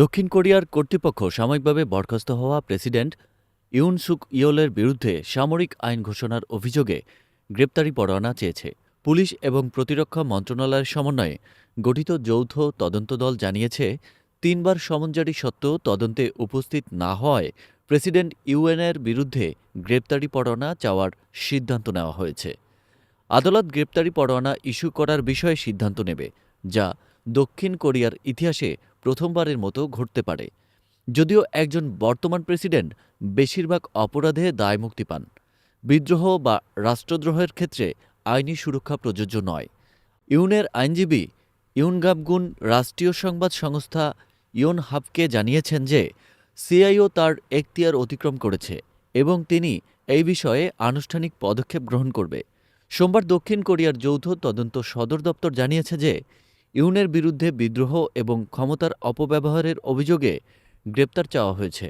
দক্ষিণ কোরিয়ার কর্তৃপক্ষ সাময়িকভাবে বরখাস্ত হওয়া প্রেসিডেন্ট ইউন সুক ইয়োলের বিরুদ্ধে সামরিক আইন ঘোষণার অভিযোগে গ্রেপ্তারি পরোয়ানা চেয়েছে। পুলিশ এবং প্রতিরক্ষা মন্ত্রণালয়ের সমন্বয়ে গঠিত যৌথ তদন্ত দল জানিয়েছে, তিনবার সমনজারি সত্ত্বেও তদন্তে উপস্থিত না হওয়ায় প্রেসিডেন্ট ইউএনের বিরুদ্ধে গ্রেপ্তারি পরোয়ানা চাওয়ার সিদ্ধান্ত নেওয়া হয়েছে। আদালত গ্রেপ্তারি পরোয়ানা ইস্যু করার বিষয়ে সিদ্ধান্ত নেবে, যা দক্ষিণ কোরিয়ার ইতিহাসে প্রথমবারের মতো ঘটতে পারে। যদিও একজন বর্তমান প্রেসিডেন্ট বেশিরভাগ অপরাধে দায়মুক্তি পান। বিদ্রোহ বা রাষ্ট্রদ্রোহের ক্ষেত্রে আইনি সুরক্ষা প্রযোজ্য নয়। ইউনের আইনজীবী ইউনগামগুন রাষ্ট্রীয় সংবাদ সংস্থা ইয়ন হাবকে জানিয়েছেন যে, সিআইও তার এখতিয়ার অতিক্রম করেছে এবং তিনি এই বিষয়ে আনুষ্ঠানিক পদক্ষেপ গ্রহণ করবে। সোমবার দক্ষিণ কোরিয়ার যৌথ তদন্ত সদর দপ্তর জানিয়েছে যে ইউনের বিরুদ্ধে বিদ্রোহ এবং ক্ষমতার অপব্যবহারের অভিযোগে গ্রেপ্তার চাওয়া হয়েছে।